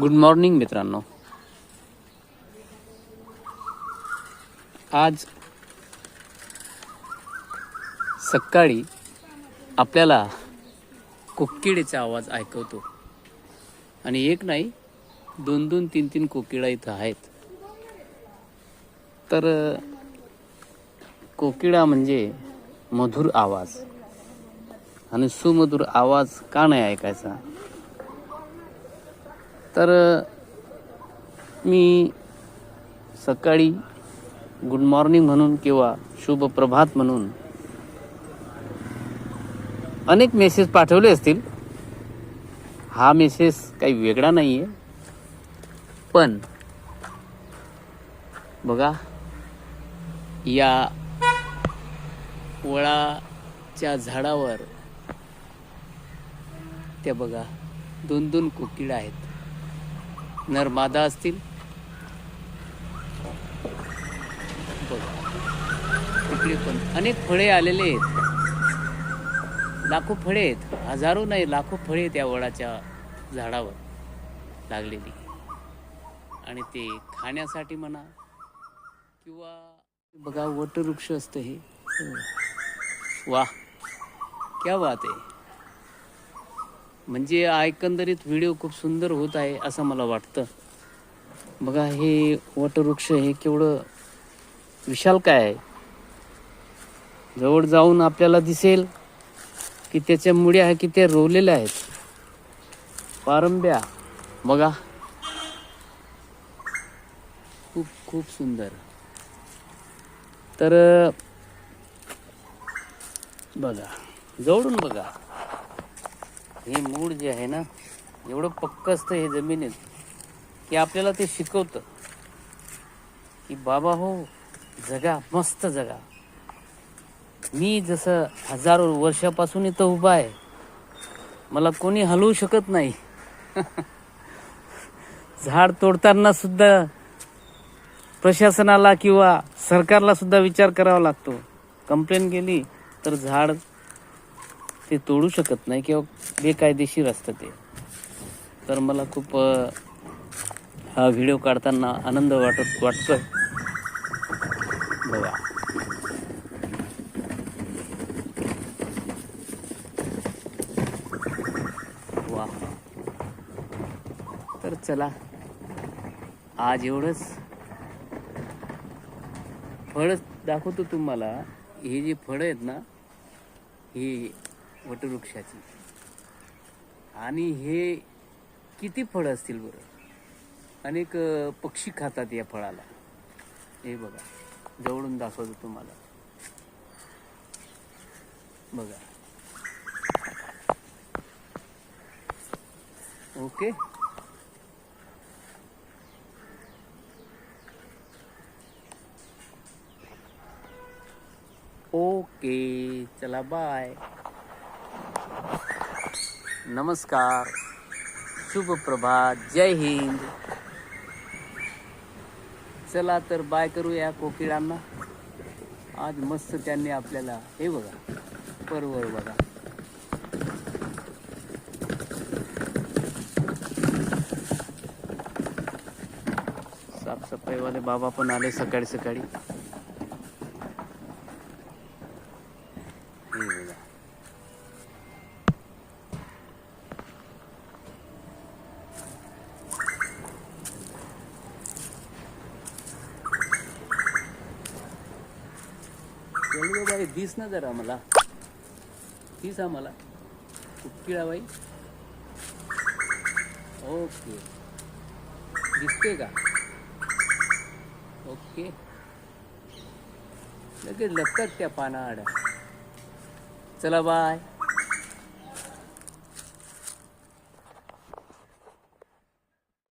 Good morning मित्रांनो. आज सकाळी आपल्याला कोकिडेचा आवाज ऐकवतो. आणि एक नाही दोन दोन तीन तीन कोकिळा इथं आहेत. तर कोकिळा म्हणजे मधुर आवाज. आणि सुमधुर आवाज का नाही ऐकायचा? तर मी सकाळी गुड मॉर्निंग म्हणून किंवा शुभ प्रभात म्हणून अनेक मेसेज पाठवले असतील. हा मेसेज काही वेगळा नाही आहे पण बघा या वळाच्या झाडावर त्या बघा दोन दोन कोकिळा आहेत. नर मादा असतील? बघा. तिकडे पण अनेक फळे आलेले आहेत. लाखो फळे आहेत. हजारो नाही लाखो फळे आहेत या वडाच्या झाडावर लागलेली. आणि ते खाण्यासाठी म्हणा किंवा बघा वटवृक्ष असतं हे. वा क्या बात आहे. म्हणजे एकंदरीत व्हिडिओ खूप सुंदर होत आहे असं मला वाटतं. बघा हे वटवृक्ष हे केवढं विशाल काय आहे? जवळ जाऊन आपल्याला दिसेल की त्याच्या मुड्या आहे की त्या रोवलेल्या आहेत. पारंब्या बघा. खूप खूप सुंदर. तर बघा जवळून बघा. हे मूळ जे आहे ना एवढं पक्क असतं हे जमिनीत की आपल्याला ते शिकवतं. की बाबा हो जगा मस्त जगा. मी जसं हजारो वर्षापासून इथं उभा आहे मला कोणी हलवू शकत नाही. झाड तोडताना सुद्धा प्रशासनाला किंवा सरकारला सुद्धा विचार करावा लागतो. कंप्लेंट केली तर झाड ते तोडू शकत नाही किंवा बेकायदेशीर असतं ते. तर मला खूप हा व्हिडिओ काढताना आनंद वाटत वाटतोय. बघा. वा. तर चला. आज एवढंच. फळ दाखवतो तुम्हाला. हे जे फळं आहेत ना ही वटवृक्षाची. आणि हे किती फळं असतील बरं? अनेक पक्षी खातात या फळाला. हे बघा जवळून दाखवतो तुम्हाला. बघा. ओके. ओके चला बाय. नमस्कार. शुभ प्रभात. जय हिंद. चला तर बाय करूया कोकिळांना. आज मस्त त्यांनी आपल्याला हे बघा परवर बघा. साफसफाईवाले बाबा पण आले सकाळी सकाळी हे बघा एवढी बाई दिस ना जरा मला. दिस आम्हाला उकिळा बाई. ओके. दिसते का? ओके. लगेच लपतात त्या पानाआड. चला बाय.